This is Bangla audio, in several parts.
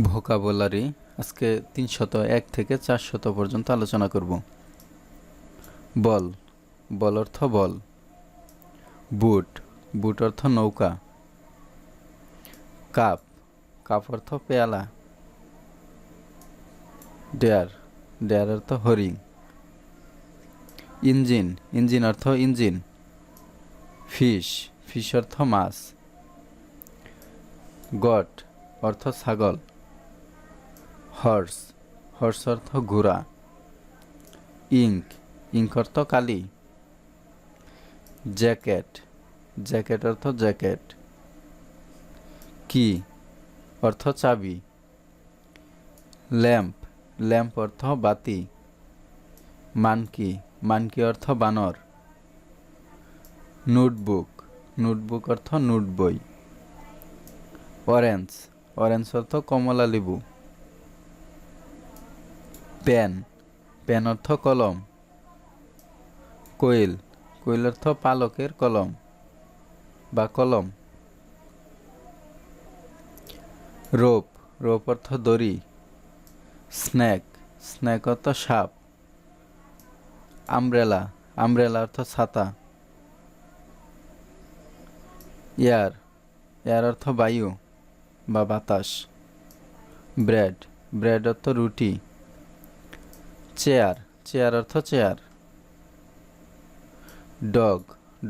ভোকাবুলারি আজকে তিনশত এক থেকে চারশত পর্যন্ত আলোচনা করব। বল। বল অর্থ বল। বুট। বুট অর্থ নৌকা। কাপ। কাপ অর্থ পেয়ালা। ডেয়ার। ডেয়ার অর্থ হরিণ ইঞ্জিন। ইঞ্জিন অর্থ ইঞ্জিন। ফিশ। ফিশ অর্থ মাছ। গট। অর্থ ছাগল। হর্স হর্স অর্থ ঘোড়া। ইঙ্ক ইঙ্ক অর্থ কালি। জ্যাকেট জ্যাকেট অর্থ জ্যাকেট। কি অর্থ চাবি। ল্যাম্প ল্যাম্প অর্থ বাতি। মানকি মানকি অর্থ বানর। নোটবুক নোটবুক অর্থ নোট বই। অরেঞ্জ অরেঞ্জ অর্থ কমলা লেবু। পেন। পেন অর্থ কলম। কোয়েল। কোয়েল অর্থ পালকের কলম বা কলম। রোপ। রোপ অর্থ দড়ি। স্ন্যাক স্ন্যাক অর্থ সাপ। আমব্রেলা। আমব্রেলা অর্থ ছাতা। এয়ার। এয়ার অর্থ বায়ু বা বাতাস। ব্রেড। ব্রেড অর্থ রুটি। চেয়ার চেয়ার অর্থ চেয়ার। ডগ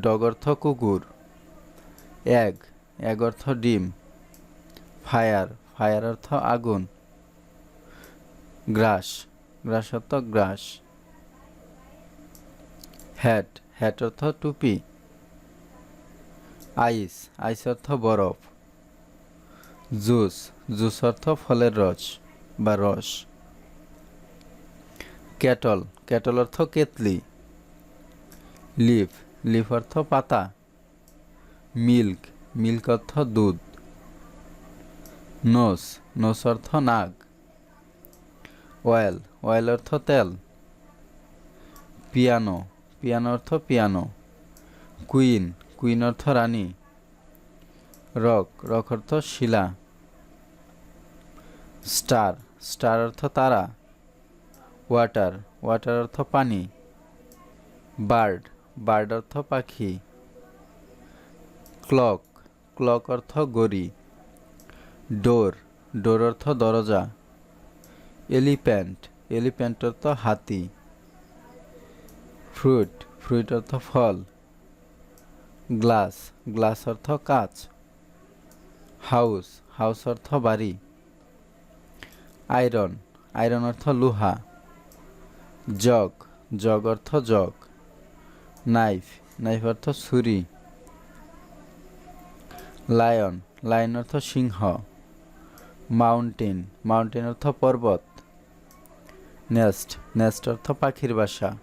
ডগ অর্থ কুকুর। এগ এগ অর্থ ডিম। ফায়ার ফায়ার অর্থ আগুন। গ্রাস গ্রাস অর্থ গ্রাস। হ্যাট হ্যাট অর্থ টুপি। আইস আইস অর্থ বরফ। জুস জুস অর্থ ফলের রস বা রস। ক্যাটল। ক্যাটল অর্থ কেতলি। লিফ। লিফ অর্থ পাতা। মিল্ক। মিল্ক অর্থ দুধ। নোস। নোস অর্থ নাগ। অয়েল। অয়েল অর্থ তেল। পিয়ানো। পিয়ানো অর্থ পিয়ানো। কুইন। কুইন অর্থ রানী। রক। রক অর্থ শিলা। স্টার। স্টার অর্থ তারা। ওয়াটার ওয়াটার অর্থ পানি। বার্ড বার্ড অর্থ পাখি। ক্লক ক্লক অর্থ গড়ি ডোর ডোর অর্থ দরজা। এলিপ্যান্ট এলিপ্যান্ট অর্থ হাতি। ফ্রুট ফ্রুট অর্থ ফল। গ্লাস গ্লাস অর্থ কাচ। হাউস হাউস অর্থ বাড়ি। আয়রন আয়রন অর্থ লোহা। জগ জগ অর্থ জগ। নাইফ নাইফ অর্থ ছুরি। লায়ন লায়ন অর্থ সিংহ। মাউন্টেন মাউন্টেন অর্থ পর্বত। নেস্ট নেস্ট অর্থ পাখির বাসা।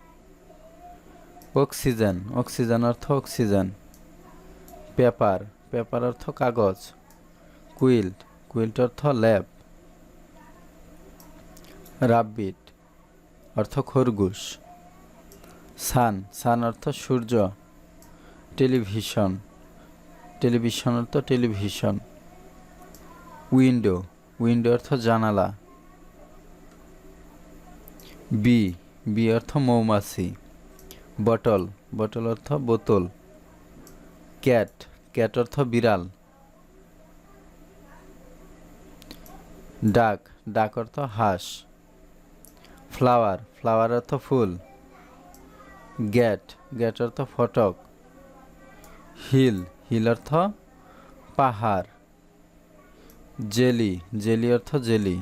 অক্সিজেন অক্সিজেন অর্থ অক্সিজেন। পেপার পেপার অর্থ কাগজ। কুইল্ট কুইল্ট অর্থ ল্যাব। রাব্বিট অর্থ খরগোশ। সান সান অর্থ সূর্য। টেলিভিশন টেলিভিশন অর্থ টেলিভিশন। উইন্ডো উইন্ডো অর্থ জানালা। বি বি অর্থ মৌমাছি। বটল বটল অর্থ বোতল। ক্যাট ক্যাট অর্থ বিড়াল। ডাক ডাক অর্থ হাঁস। ফ্লাওয়ার ফ্লাওয়ার অর্থ ফুল। গেট গেট অর্থ ফটক। হিল হিল অর্থ পাহাড়। জেলি জেলি অর্থ জেলি।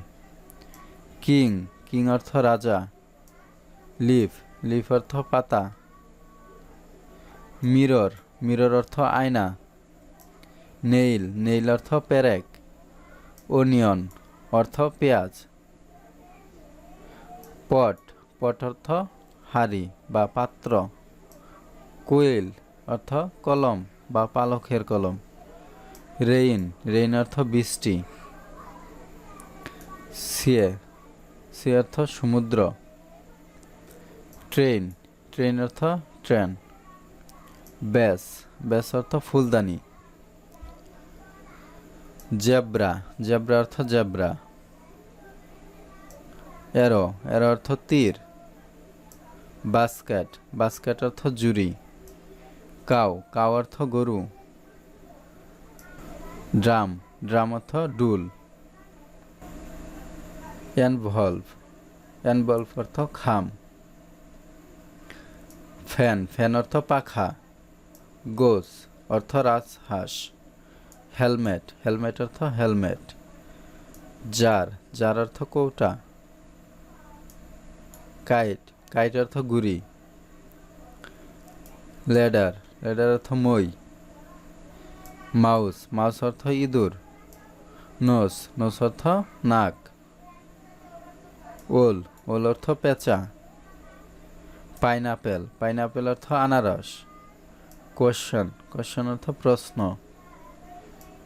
কিং কিং অর্থ রাজা। লিফ লিফ অর্থ পাতা। মিরর মিরর অর্থ আয়না। নেইল নেইল অর্থ পেরেক। ওনিয়ন অর্থ পেঁয়াজ। পট পট অর্থ হাড়ি বা পাত্র। কোয়েল অর্থ কলম বা পালকের কলম। রেইন রেইন অর্থ বৃষ্টি। সিয়ে সি অর্থ সমুদ্র। ট্রেন ট্রেন অর্থ ট্রেন। ব্যাস ব্যাস অর্থ ফুলদানি। জেব্রা জেব্রা অর্থ জেব্রা। এরো এর অর্থ তীর। বাস্কেট বাস্কেট অর্থ জুরি কাউ কাউ অর্থ গরু। ড্রাম ড্রাম অর্থ ডুল। এনভলভ এনভলভ অর্থ খাম। ফ্যান ফ্যান অর্থ পাখা। গোস অর্থ রাজহাঁস। হেলমেট হেলমেট অর্থ হেলমেট জার জার অর্থ কৌটা। কাইট কাইট অর্থ গুড়ি। লেডার লেডার অর্থ মই। মাউস মাউস অর্থ ইঁদুর। নোস নোস অর্থ নাক। ওল ওল অর্থ পেঁচা। পাইনাপেল পাইনাপেল অর্থ আনারস। কোশ্চেন কোশ্চেন অর্থ প্রশ্ন।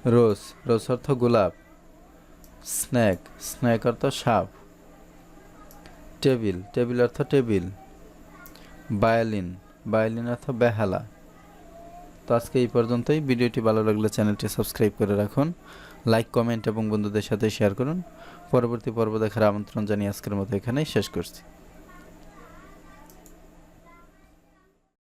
রোজ রোজ অর্থ গোলাপ। স্ন্যাক স্ন্যাক অর্থ সাপ। টেবিল টেবিল অর্থ টেবিল। বায়োলিন বায়োলিন অর্থ বেহালা। তো আজকে এই পর্যন্তই। ভিডিওটি ভালো লাগলে চ্যানেলটি সাবস্ক্রাইব করে রাখুন, লাইক, কমেন্ট এবং বন্ধুদের সাথে শেয়ার করুন। পরবর্তী পর্ব দেখার আমন্ত্রণ জানিয়ে আজকের মতো এখানেই শেষ করছি।